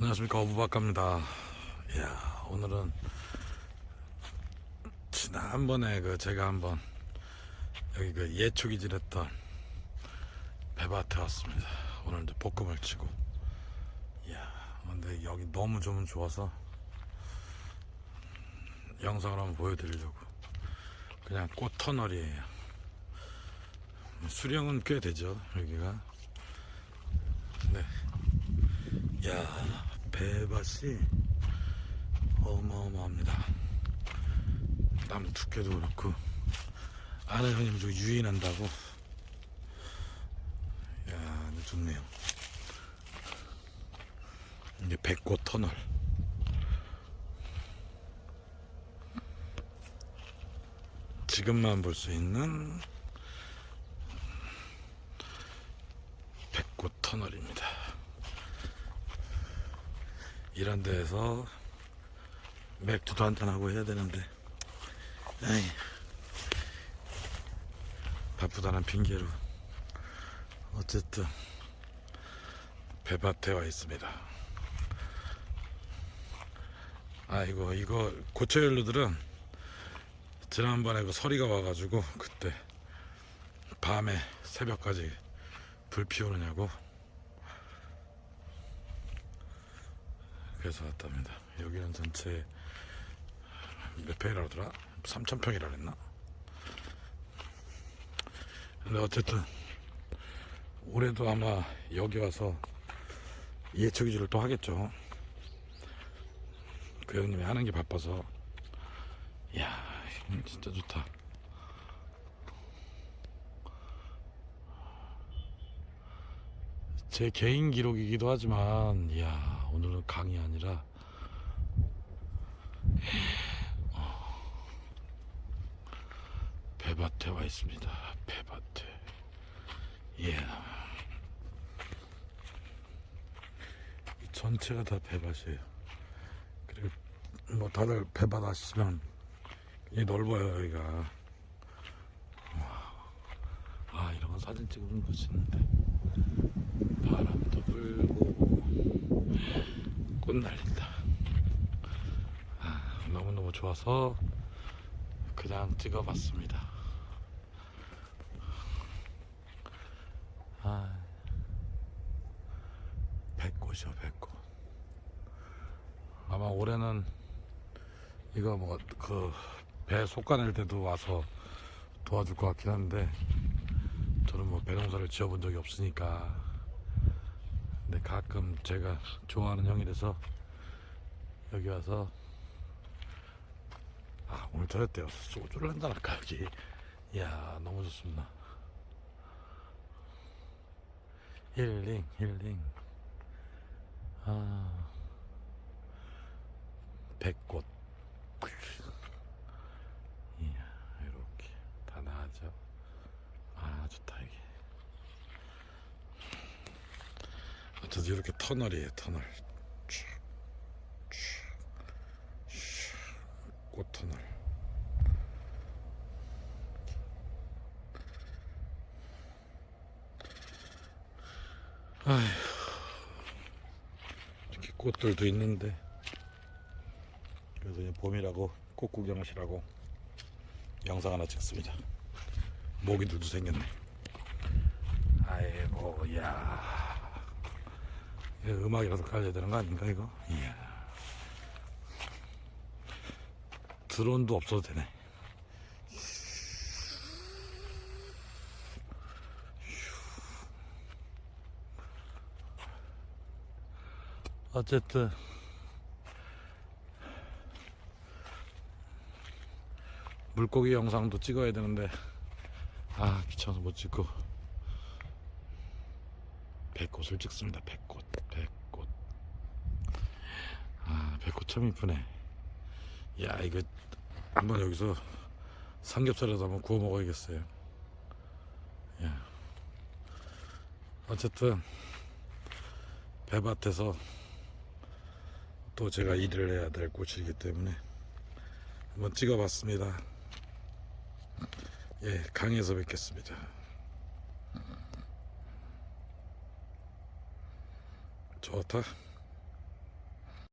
안녕하십니까 어부박갑니다. 이야 오늘은 지난번에 그 제가 한번 여기 그 예초기질했던 배밭에 왔습니다. 오늘 이제 볶음을 치고 이야 근데 여기 너무 좀 좋아서 영상을 한번 보여드리려고 그냥 꽃 터널이에요. 수령은 꽤 되죠 여기가. 네. 야 배밭이 어마어마합니다. 나무 두께도 그렇고 안에 형님 저 유인한다고. 야 좋네요. 이게 백꽃 터널. 지금만 볼 수 있는 백꽃 터널입니다 이런 데에서 맥주도 한잔 하고 해야 되는데. 에이, 바쁘다는 핑계로. 어쨌든 배밭에 와 있습니다. 아이고 이거 고쳐연루들은 지난번에 그 서리가 와가지고 그때 밤에 새벽까지 불 피우느냐고 그래서 왔답니다. 여기는 전체 몇 평이라고 하더라? 3,000평이라 그랬나? 근데 어쨌든 올해도 아마 여기 와서 예초기질을 또 하겠죠. 그 형님이 하는 게 바빠서 이야 진짜 좋다. 제 개인 기록이기도 하지만 이야 오늘은 강이 아니라 어, 배밭에 와 있습니다. 배밭에. 이 전체가 다 배밭이에요. 그리고 뭐 다들 배밭 아시지만 이 넓어요 여기가. 와. 아 이런 건 사진 찍으면 멋있는데 바람도 불고 꽃 날린다. 아, 너무너무 좋아서 그냥 찍어봤습니다. 아, 백꽃이요, 백꽃. 아마 올해는 이거 뭐 그배 솎아낼 때도 와서 도와줄 것 같긴 한데 저는 뭐 배농사를 지어본 적이 없으니까. 근데 가끔 제가 좋아하는 형이라서 여기 와서 아 오늘 저녁 때 와서 소주를 한잔 할까 여기. 이야 너무 좋습니다. 힐링 힐링. 아 백꽃 이야 이렇게 다 나아져 아 좋다 이게 어쨌든 이렇게 터널이에요 터널. 꽃터널. 아휴. 이렇게 꽃들도 있는데. 그래서 봄이라고 꽃 구경하시라고 영상 하나 찍습니다. 모기들도 생겼네. 아이고 야 음악이라도 깔려야 되는 거 아닌가 이거? 이야 드론도 없어도 되네. 어쨌든. 물고기 영상도 찍어야 되는데 아 귀찮아서 못 찍고 백꽃을 찍습니다. 백꽃, 백꽃. 아, 백꽃 참 이쁘네. 야, 이거 한번 여기서 삼겹살에도 한번 구워 먹어야겠어요. 야. 어쨌든 배밭에서 또 제가 일을 해야 될 곳이기 때문에 한번 찍어봤습니다. 예, 강에서 뵙겠습니다. 좋다.